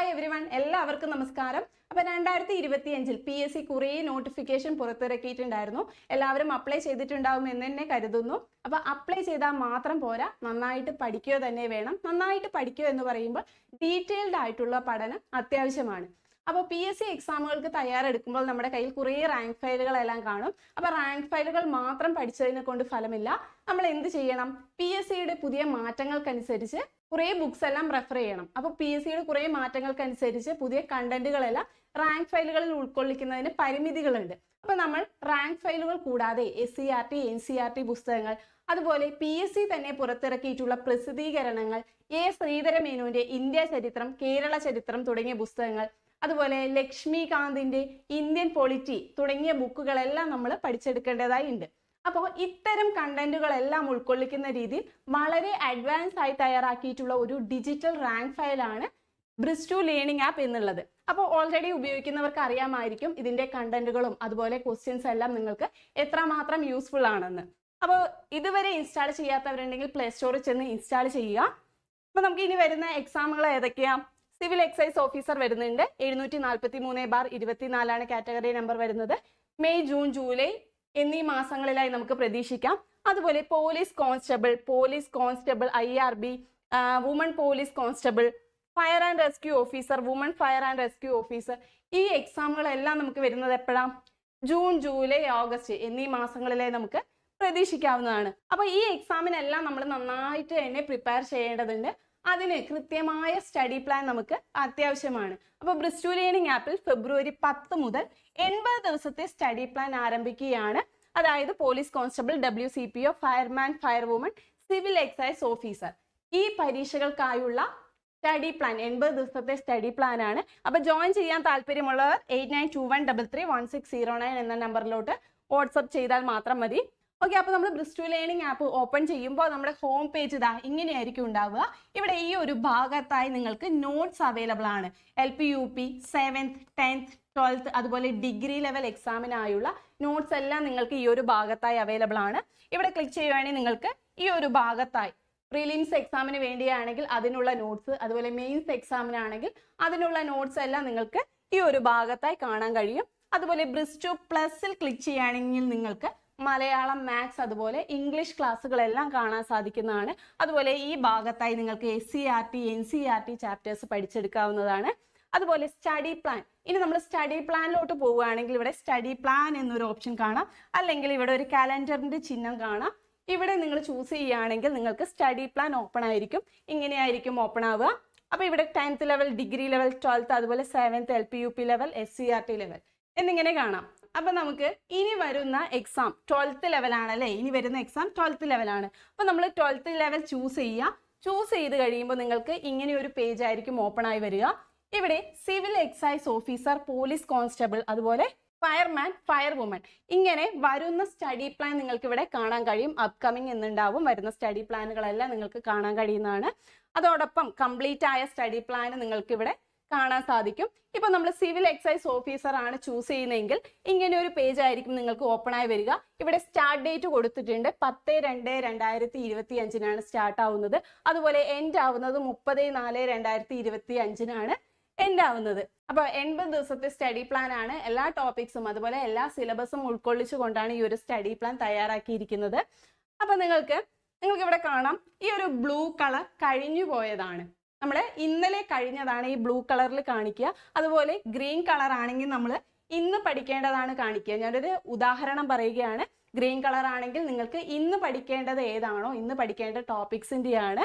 Hi every one എല്ലാവർക്കും നമസ്കാരം. അപ്പൊ രണ്ടായിരത്തി ഇരുപത്തി അഞ്ചിൽ പി എസ് സി കുറേ നോട്ടിഫിക്കേഷൻ പുറത്തിറക്കിയിട്ടുണ്ടായിരുന്നു. എല്ലാവരും അപ്ലൈ ചെയ്തിട്ടുണ്ടാവും എന്ന് തന്നെ കരുതുന്നു. അപ്പൊ അപ്ലൈ ചെയ്താൽ മാത്രം പോരാ. നന്നായിട്ട് പഠിക്കുക തന്നെ വേണം. നന്നായിട്ട് പഠിക്കുക എന്ന് പറയുമ്പോൾ ഡീറ്റെയിൽഡ് ആയിട്ടുള്ള പഠനം അത്യാവശ്യമാണ്. അപ്പോൾ പി എസ് സി എക്സാമുകൾക്ക് തയ്യാറെടുക്കുമ്പോൾ നമ്മുടെ കയ്യിൽ കുറേ റാങ്ക് ഫയലുകളെല്ലാം കാണും. അപ്പോൾ റാങ്ക് ഫയലുകൾ മാത്രം പഠിച്ചതിനെ കൊണ്ട് ഫലമില്ല. നമ്മൾ എന്ത് ചെയ്യണം? പി എസ് സിയുടെ പുതിയ മാറ്റങ്ങൾക്കനുസരിച്ച് കുറേ ബുക്സ് എല്ലാം റെഫർ ചെയ്യണം. അപ്പോൾ പി എസ് സിയുടെ കുറേ മാറ്റങ്ങൾക്കനുസരിച്ച് പുതിയ കണ്ടന്റുകളെല്ലാം റാങ്ക് ഫയലുകളിൽ ഉൾക്കൊള്ളിക്കുന്നതിന് പരിമിതികളുണ്ട്. അപ്പോൾ നമ്മൾ റാങ്ക് ഫയലുകൾ കൂടാതെ S C R T N C R T പുസ്തകങ്ങൾ അതുപോലെ പി എസ് സി തന്നെ പുറത്തിറക്കിയിട്ടുള്ള പ്രസിദ്ധീകരണങ്ങൾ എ ശ്രീധര മേനോന്റെ ഇന്ത്യ ചരിത്രം കേരള ചരിത്രം തുടങ്ങിയ പുസ്തകങ്ങൾ അതുപോലെ ലക്ഷ്മികാന്തിന്റെ ഇന്ത്യൻ പൊളിറ്റി തുടങ്ങിയ ബുക്കുകളെല്ലാം നമ്മൾ പഠിച്ചെടുക്കേണ്ടതായി ഉണ്ട് അപ്പോൾ ഇത്തരം കണ്ടന്റുകളെല്ലാം ഉൾക്കൊള്ളിക്കുന്ന രീതിയിൽ വളരെ അഡ്വാൻസ് ആയി തയ്യാറാക്കിയിട്ടുള്ള ഒരു ഡിജിറ്റൽ റാങ്ക് ഫയലാണ് ബ്രിസ്റ്റു ലേണിംഗ് ആപ്പ് എന്നുള്ളത്. അപ്പോൾ ഓൾറെഡി ഉപയോഗിക്കുന്നവർക്ക് അറിയാമായിരിക്കും ഇതിന്റെ കണ്ടന്റുകളും അതുപോലെ ക്വസ്റ്റ്യൻസ് എല്ലാം നിങ്ങൾക്ക് എത്രമാത്രം യൂസ്ഫുൾ ആണെന്ന്. അപ്പോൾ ഇതുവരെ ഇൻസ്റ്റാൾ ചെയ്യാത്തവരുണ്ടെങ്കിൽ പ്ലേ സ്റ്റോറിൽ ചെന്ന് ഇൻസ്റ്റാൾ ചെയ്യുക. അപ്പോൾ നമുക്ക് ഇനി വരുന്ന എക്സാമുകൾ ഏതൊക്കെയാണ് സിവിൽ എക്സൈസ് ഓഫീസർ വരുന്നുണ്ട്. എഴുന്നൂറ്റി നാൽപ്പത്തി മൂന്ന് ബാർ ഇരുപത്തിനാലാണ് കാറ്റഗറി നമ്പർ വരുന്നത്. മെയ് ജൂൺ ജൂലൈ എന്നീ മാസങ്ങളിലായി നമുക്ക് പ്രതീക്ഷിക്കാം. അതുപോലെ police constable police constable I R B woman police constable fire and rescue officer woman fire and rescue officer ഈ എക്സാമുകളെല്ലാം നമുക്ക് വരുന്നത് എപ്പോഴാണ് ജൂൺ ജൂലൈ ഓഗസ്റ്റ് എന്നീ മാസങ്ങളിലെ നമുക്ക് പ്രതീക്ഷിക്കാവുന്നതാണ്. അപ്പോൾ ഈ എക്സാമിനെല്ലാം നമ്മൾ നന്നായിട്ട് തന്നെ പ്രിപ്പയർ ചെയ്യേണ്ടതുണ്ട്. അതിന് കൃത്യമായ സ്റ്റഡി പ്ലാൻ നമുക്ക് അത്യാവശ്യമാണ്. അപ്പോൾ ബ്രിസ്റ്റു ലേണിംഗ് ആപ്പിൽ ഫെബ്രുവരി പത്ത് മുതൽ എൺപത് ദിവസത്തെ സ്റ്റഡി പ്ലാൻ ആരംഭിക്കുകയാണ്. അതായത് police constable W C P O fireman fire woman civil excise officer ഈ പരീക്ഷകൾക്കായുള്ള സ്റ്റഡി പ്ലാൻ എൺപത് ദിവസത്തെ സ്റ്റഡി പ്ലാൻ ആണ്. അപ്പൊ ജോയിൻ ചെയ്യാൻ താല്പര്യമുള്ളവർ eight nine two one double three one six zero nine എന്ന നമ്പറിലോട്ട് വാട്സപ്പ് ചെയ്താൽ മാത്രം മതി. ഓക്കെ അപ്പോൾ നമ്മൾ ബ്രിസ്റ്റു ലേണിംഗ് ആപ്പ് ഓപ്പൺ ചെയ്യുമ്പോൾ നമ്മുടെ ഹോം പേജ് ഇതാ ഇങ്ങനെയായിരിക്കും ഉണ്ടാവുക. ഇവിടെ ഈ ഒരു ഭാഗത്തായി നിങ്ങൾക്ക് നോട്ട്സ് അവൈലബിൾ ആണ്. L P U P seventh tenth twelfth അതുപോലെ ഡിഗ്രി ലെവൽ എക്സാമിനായുള്ള നോട്ട്സ് എല്ലാം നിങ്ങൾക്ക് ഈ ഒരു ഭാഗത്തായി അവൈലബിൾ ആണ്. ഇവിടെ ക്ലിക്ക് ചെയ്യുകയാണെങ്കിൽ നിങ്ങൾക്ക് ഈ ഒരു ഭാഗത്തായി പ്രിലിംസ് എക്സാമിന് വേണ്ടിയാണെങ്കിൽ അതിനുള്ള നോട്ട്സ് അതുപോലെ മെയിൻസ് എക്സാമിനാണെങ്കിൽ അതിനുള്ള നോട്ട്സ് എല്ലാം നിങ്ങൾക്ക് ഈ ഒരു ഭാഗത്തായി കാണാൻ കഴിയും. അതുപോലെ ബ്രിസ്റ്റു പ്ലസിൽ ക്ലിക്ക് ചെയ്യുകയാണെങ്കിൽ നിങ്ങൾക്ക് മലയാളം മാത്സ് അതുപോലെ ഇംഗ്ലീഷ് ക്ലാസ്സുകളെല്ലാം കാണാൻ സാധിക്കുന്നതാണ്. അതുപോലെ ഈ ഭാഗത്തായി നിങ്ങൾക്ക് S C R T N C R T chapters പഠിച്ചെടുക്കാവുന്നതാണ്. അതുപോലെ സ്റ്റഡി പ്ലാൻ ഇനി നമ്മൾ സ്റ്റഡി പ്ലാനിലോട്ട് പോവുകയാണെങ്കിൽ ഇവിടെ സ്റ്റഡി പ്ലാൻ എന്നൊരു ഓപ്ഷൻ കാണാം. അല്ലെങ്കിൽ ഇവിടെ ഒരു കാലണ്ടറിന്റെ ചിഹ്നം കാണാം. ഇവിടെ നിങ്ങൾ ചൂസ് ചെയ്യുകയാണെങ്കിൽ നിങ്ങൾക്ക് സ്റ്റഡി പ്ലാൻ ഓപ്പൺ ആയിരിക്കും. ഇങ്ങനെയായിരിക്കും ഓപ്പൺ ആവുക. അപ്പോൾ ഇവിടെ tenth level degree level twelfth അതുപോലെ seventh L P U P level S C R T level എന്നിങ്ങനെ കാണാം. അപ്പൊ നമുക്ക് ഇനി വരുന്ന എക്സാം ട്വൽത്ത് ലെവലാണ് അല്ലേ ഇനി വരുന്ന എക്സാം ട്വൽത്ത് ലെവലാണ് അപ്പൊ നമ്മൾ ട്വൽത്ത് ലെവൽ ചൂസ് ചെയ്യുക. ചൂസ് ചെയ്ത് കഴിയുമ്പോൾ നിങ്ങൾക്ക് ഇങ്ങനെ ഒരു പേജ് ആയിരിക്കും ഓപ്പൺ ആയി വരിക. ഇവിടെ civil excise officer police constable അതുപോലെ ഫയർമാൻ ഫയർ വുമൻ ഇങ്ങനെ വരുന്ന സ്റ്റഡി പ്ലാൻ നിങ്ങൾക്ക് ഇവിടെ കാണാൻ കഴിയും. അപ്കമിങ് എന്നുണ്ടാവും. വരുന്ന സ്റ്റഡി പ്ലാനുകളെല്ലാം നിങ്ങൾക്ക് കാണാൻ കഴിയുന്നതാണ്. അതോടൊപ്പം കംപ്ലീറ്റ് ആയ സ്റ്റഡി പ്ലാൻ നിങ്ങൾക്ക് ഇവിടെ കാണാൻ സാധിക്കും. ഇപ്പൊ നമ്മൾ സിവിൽ എക്സൈസ് ഓഫീസർ ആണ് ചൂസ് ചെയ്യുന്നതെങ്കിൽ ഇങ്ങനെ ഒരു പേജ് ആയിരിക്കും നിങ്ങൾക്ക് ഓപ്പൺ ആയി വരിക. ഇവിടെ സ്റ്റാർട്ട് ഡേറ്റ് കൊടുത്തിട്ടുണ്ട്. പത്ത് രണ്ട് രണ്ടായിരത്തി ഇരുപത്തി അഞ്ചിനാണ് സ്റ്റാർട്ട് ആവുന്നത്. അതുപോലെ എൻഡ് ആവുന്നത് മുപ്പത് നാല് രണ്ടായിരത്തി ഇരുപത്തി അഞ്ചിനാണ് എൻഡ് ആവുന്നത്. അപ്പൊ എൺപത് ദിവസത്തെ സ്റ്റഡി പ്ലാൻ ആണ്. എല്ലാ ടോപ്പിക്സും അതുപോലെ എല്ലാ സിലബസും ഉൾക്കൊള്ളിച്ചുകൊണ്ടാണ് ഈ ഒരു സ്റ്റഡി പ്ലാൻ തയ്യാറാക്കിയിരിക്കുന്നത്. അപ്പൊ നിങ്ങൾക്ക് നിങ്ങൾക്ക് ഇവിടെ കാണാം. ഈ ഒരു ബ്ലൂ കളർ കഴിഞ്ഞു പോയതാണ് നമ്മൾ ഇന്നലെ കഴിഞ്ഞതാണ് ഈ ബ്ലൂ കളറിൽ കാണിക്കുക. അതുപോലെ ഗ്രീൻ കളർ ആണെങ്കിൽ നമ്മൾ ഇന്ന് പഠിക്കേണ്ടതാണ് കാണിക്കുക. ഞാനൊരു ഉദാഹരണം പറയുകയാണ്. ഗ്രീൻ കളർ ആണെങ്കിൽ നിങ്ങൾക്ക് ഇന്ന് പഠിക്കേണ്ടത് ഏതാണോ ഇന്ന് പഠിക്കേണ്ട ടോപ്പിക്സിന്റെയാണ്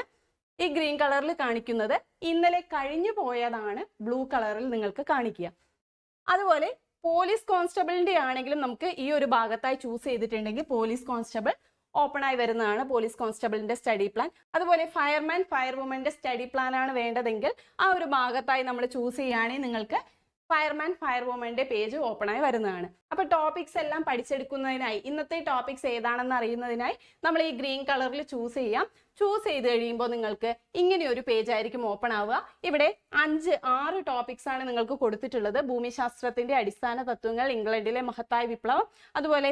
ഈ ഗ്രീൻ കളറിൽ കാണിക്കുന്നത്. ഇന്നലെ കഴിഞ്ഞു പോയതാണ് ബ്ലൂ കളറിൽ നിങ്ങൾക്ക് കാണിക്കുക. അതുപോലെ പോലീസ് കോൺസ്റ്റബിളിന്റെ ആണെങ്കിലും നമുക്ക് ഈ ഒരു ഭാഗത്തായി ചൂസ് ചെയ്തിട്ടുണ്ടെങ്കിൽ പോലീസ് കോൺസ്റ്റബിൾ ഓപ്പൺ ആയി വരുന്നതാണ് പോലീസ് കോൺസ്റ്റബിളിന്റെ സ്റ്റഡി പ്ലാൻ അതുപോലെ ഫയർമാൻ ഫയർ വുമന്റെ സ്റ്റഡി പ്ലാൻ ആണ് വേണ്ടതെങ്കിൽ ആ ഒരു ഭാഗത്തായി നമ്മൾ ചൂസ് ചെയ്യുകയാണെങ്കിൽ നിങ്ങൾക്ക് ഫയർമാൻ ഫയർ വുമന്റെ പേജ് ഓപ്പൺ ആയി വരുന്നതാണ്. അപ്പൊ ടോപ്പിക്സ് എല്ലാം പഠിച്ചെടുക്കുന്നതിനായി ഇന്നത്തെ ടോപ്പിക്സ് ഏതാണെന്ന് അറിയുന്നതിനായി നമ്മൾ ഈ ഗ്രീൻ കളറിൽ ചൂസ് ചെയ്യാം. ചൂസ് ചെയ്ത് കഴിയുമ്പോൾ നിങ്ങൾക്ക് ഇങ്ങനെ ഒരു പേജ് ആയിരിക്കും ഓപ്പൺ ആവുക. ഇവിടെ അഞ്ച് ആറ് ടോപ്പിക്സ് ആണ് നിങ്ങൾക്ക് കൊടുത്തിട്ടുള്ളത്. ഭൂമിശാസ്ത്രത്തിന്റെ അടിസ്ഥാന തത്വങ്ങൾ ഇംഗ്ലണ്ടിലെ മഹത്തായ വിപ്ലവം അതുപോലെ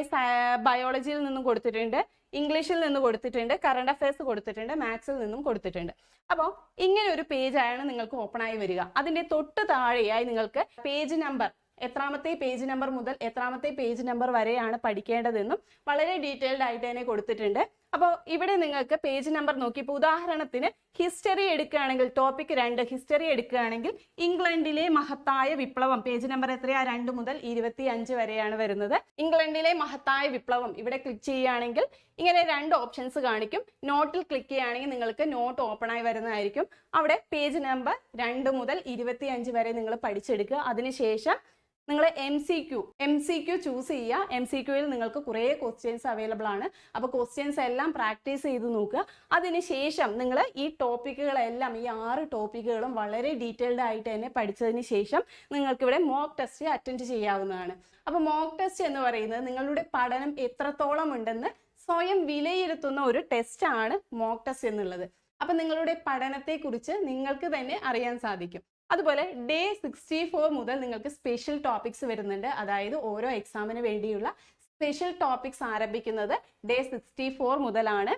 ബയോളജിയിൽ നിന്നും കൊടുത്തിട്ടുണ്ട്. ഇംഗ്ലീഷിൽ നിന്ന് കൊടുത്തിട്ടുണ്ട് കറണ്ട് അഫയേഴ്സ് കൊടുത്തിട്ടുണ്ട് മാത്സിൽ നിന്നും കൊടുത്തിട്ടുണ്ട്. അപ്പോൾ ഇങ്ങനെ ഒരു പേജാണ് നിങ്ങൾക്ക് ഓപ്പൺ ആയി വരിക. അതിന്റെ തൊട്ട് താഴെയായി നിങ്ങൾക്ക് പേജ് നമ്പർ എത്രാമത്തെ പേജ് നമ്പർ മുതൽ എത്രാമത്തെ പേജ് നമ്പർ വരെയാണ് പഠിക്കേണ്ടതെന്നും വളരെ ഡീറ്റെയിൽഡ് ആയിട്ട് തന്നെ കൊടുത്തിട്ടുണ്ട്. അപ്പോൾ ഇവിടെ നിങ്ങൾക്ക് പേജ് നമ്പർ നോക്കി ഇപ്പോൾ ഉദാഹരണത്തിന് ഹിസ്റ്ററി എടുക്കുകയാണെങ്കിൽ ടോപ്പിക് രണ്ട് ഹിസ്റ്ററി എടുക്കുകയാണെങ്കിൽ ഇംഗ്ലണ്ടിലെ മഹത്തായ വിപ്ലവം പേജ് നമ്പർ എത്രയാ? രണ്ട് മുതൽ ഇരുപത്തി അഞ്ച് വരെയാണ് വരുന്നത്. ഇംഗ്ലണ്ടിലെ മഹത്തായ വിപ്ലവം ഇവിടെ ക്ലിക്ക് ചെയ്യുകയാണെങ്കിൽ ഇങ്ങനെ രണ്ട് ഓപ്ഷൻസ് കാണിക്കും. നോട്ടിൽ ക്ലിക്ക് ചെയ്യുകയാണെങ്കിൽ നിങ്ങൾക്ക് നോട്ട് ഓപ്പൺ ആയി വരുന്നതായിരിക്കും. അവിടെ പേജ് നമ്പർ രണ്ട് മുതൽ ഇരുപത്തി അഞ്ച് വരെ നിങ്ങൾ പഠിച്ചെടുക്കുക. അതിനുശേഷം നിങ്ങൾ M C Q M C Q choose ചെയ്യുക. എം സി ക്യൂയിൽ നിങ്ങൾക്ക് കുറേ ക്വസ്റ്റ്യൻസ് അവൈലബിൾ ആണ്. അപ്പോൾ ക്വസ്റ്റ്യൻസ് എല്ലാം പ്രാക്ടീസ് ചെയ്ത് നോക്കുക. അതിനുശേഷം നിങ്ങൾ ഈ ടോപ്പിക്കുകളെല്ലാം ഈ ആറ് ടോപ്പിക്കുകളും വളരെ ഡീറ്റെയിൽഡ് ആയിട്ട് തന്നെ പഠിച്ചതിന് ശേഷം നിങ്ങൾക്ക് ഇവിടെ മോക്ക് ടെസ്റ്റ് അറ്റൻഡ് ചെയ്യാവുന്നതാണ്. അപ്പോൾ മോക്ക് ടെസ്റ്റ് എന്ന് പറയുന്നത് നിങ്ങളുടെ പഠനം എത്രത്തോളം ഉണ്ടെന്ന് സ്വയം വിലയിരുത്തുന്ന ഒരു ടെസ്റ്റ് ആണ് മോക്ക് ടെസ്റ്റ് എന്നുള്ളത്. അപ്പൊ നിങ്ങളുടെ പഠനത്തെക്കുറിച്ച് നിങ്ങൾക്ക് തന്നെ അറിയാൻ സാധിക്കും. അതുപോലെ ഡേ സിക്സ്റ്റി ഫോർ മുതൽ നിങ്ങൾക്ക് സ്പെഷ്യൽ ടോപ്പിക്സ് വരുന്നുണ്ട്. അതായത് ഓരോ എക്സാമിന് വേണ്ടിയുള്ള സ്പെഷ്യൽ ടോപ്പിക്സ് ആരംഭിക്കുന്നത് ഡേ സിക്സ്റ്റി ഫോർ മുതലാണ്.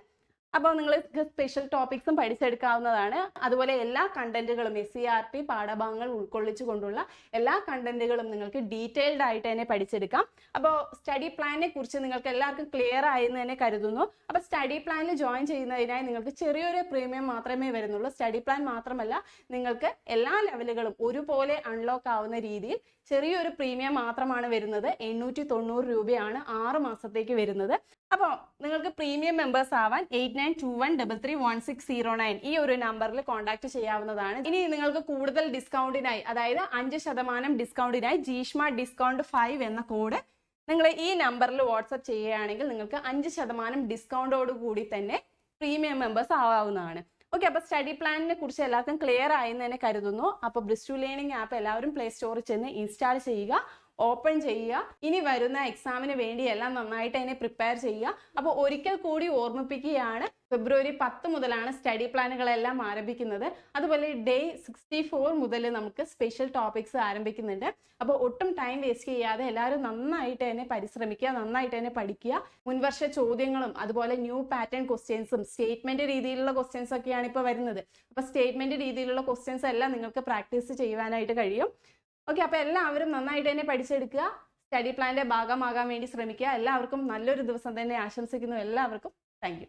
അപ്പോൾ നിങ്ങൾ സ്പെഷ്യൽ ടോപ്പിക്സും പഠിച്ചെടുക്കാവുന്നതാണ്. അതുപോലെ എല്ലാ കണ്ടന്റുകളും എസ് സി ആർ ടി പാഠഭാഗങ്ങൾ ഉൾക്കൊള്ളിച്ചുകൊണ്ടുള്ള എല്ലാ കണ്ടന്റുകളും നിങ്ങൾക്ക് ഡീറ്റെയിൽഡ് ആയിട്ട് തന്നെ പഠിച്ചെടുക്കാം. അപ്പോൾ സ്റ്റഡി പ്ലാനിനെ കുറിച്ച് നിങ്ങൾക്ക് എല്ലാവർക്കും ക്ലിയർ ആയെന്ന് തന്നെ കരുതുന്നു. അപ്പോൾ സ്റ്റഡി പ്ലാനിൽ ജോയിൻ ചെയ്യുന്നതിനായി നിങ്ങൾക്ക് ചെറിയൊരു പ്രീമിയം മാത്രമേ വരുന്നുള്ളൂ. സ്റ്റഡി പ്ലാൻ മാത്രമല്ല നിങ്ങൾക്ക് എല്ലാ ലെവലുകളും ഒരുപോലെ അൺലോക്ക് ആവുന്ന രീതിയിൽ ചെറിയൊരു പ്രീമിയം മാത്രമാണ് വരുന്നത്. എണ്ണൂറ്റി തൊണ്ണൂറ് രൂപയാണ് ആറ് മാസത്തേക്ക് വരുന്നത്. അപ്പോൾ നിങ്ങൾക്ക് പ്രീമിയം മെമ്പേഴ്സ് ആവാൻ eight nine two one double three one six zero nine ഈ ഒരു നമ്പറിൽ കോൺടാക്ട് ചെയ്യാവുന്നതാണ്. ഇനി നിങ്ങൾക്ക് കൂടുതൽ ഡിസ്കൗണ്ടിനായി അതായത് അഞ്ച് ശതമാനം ഡിസ്കൗണ്ടിനായി ജീഷ്മ ഡിസ്കൗണ്ട് ഫൈവ് എന്ന കോഡ് നിങ്ങൾ ഈ നമ്പറിൽ വാട്സപ്പ് ചെയ്യുകയാണെങ്കിൽ നിങ്ങൾക്ക് അഞ്ച് ശതമാനം ഡിസ്കൗണ്ടോട് കൂടി തന്നെ പ്രീമിയം മെമ്പേഴ്സ് ആവാവുന്നതാണ്. ഓക്കെ അപ്പോൾ സ്റ്റഡി പ്ലാനിനെ കുറിച്ച് എല്ലാവർക്കും ക്ലിയർ ആയെന്ന് തന്നെ കരുതുന്നു. അപ്പോൾ ബ്രിസ്റ്റു ലേണിംഗ് ആപ്പ് എല്ലാവരും പ്ലേ സ്റ്റോറിൽ ചെന്ന് ഇൻസ്റ്റാൾ ചെയ്യുക. ഓപ്പൺ ചെയ്യുക. ഇനി വരുന്ന എക്സാമിന് വേണ്ടി എല്ലാം നന്നായിട്ട് അതിനെ പ്രിപ്പയർ ചെയ്യുക. അപ്പോൾ ഒരിക്കൽ കൂടി ഓർമ്മിപ്പിക്കുകയാണ് ഫെബ്രുവരി പത്ത് മുതലാണ് സ്റ്റഡി പ്ലാനുകളെല്ലാം ആരംഭിക്കുന്നത്. അതുപോലെ ഡേ സിക്സ്റ്റി ഫോർ മുതൽ നമുക്ക് സ്പെഷ്യൽ ടോപ്പിക്സ് ആരംഭിക്കുന്നുണ്ട്. അപ്പോൾ ഒട്ടും ടൈം വേസ്റ്റ് ചെയ്യാതെ എല്ലാവരും നന്നായിട്ട് തന്നെ പരിശ്രമിക്കുക നന്നായിട്ട് തന്നെ പഠിക്കുക. മുൻവർഷ ചോദ്യങ്ങളും അതുപോലെ ന്യൂ പാറ്റേൺ ക്വസ്റ്റ്യൻസും സ്റ്റേറ്റ്മെന്റ് രീതിയിലുള്ള ക്വസ്റ്റ്യൻസ് ഒക്കെയാണ് ഇപ്പോൾ വരുന്നത്. അപ്പോൾ സ്റ്റേറ്റ്മെന്റ് രീതിയിലുള്ള ക്വസ്റ്റ്യൻസ് എല്ലാം നിങ്ങൾക്ക് പ്രാക്ടീസ് ചെയ്യുവാനായിട്ട് കഴിയും. ഓക്കെ അപ്പോൾ എല്ലാവരും നന്നായിട്ട് തന്നെ പഠിച്ചെടുക്കുക. സ്റ്റഡി പ്ലാന്റെ ഭാഗമാകാൻ വേണ്ടി ശ്രമിക്കുക. എല്ലാവർക്കും നല്ലൊരു ദിവസം തന്നെ ആശംസിക്കുന്നു. എല്ലാവർക്കും താങ്ക്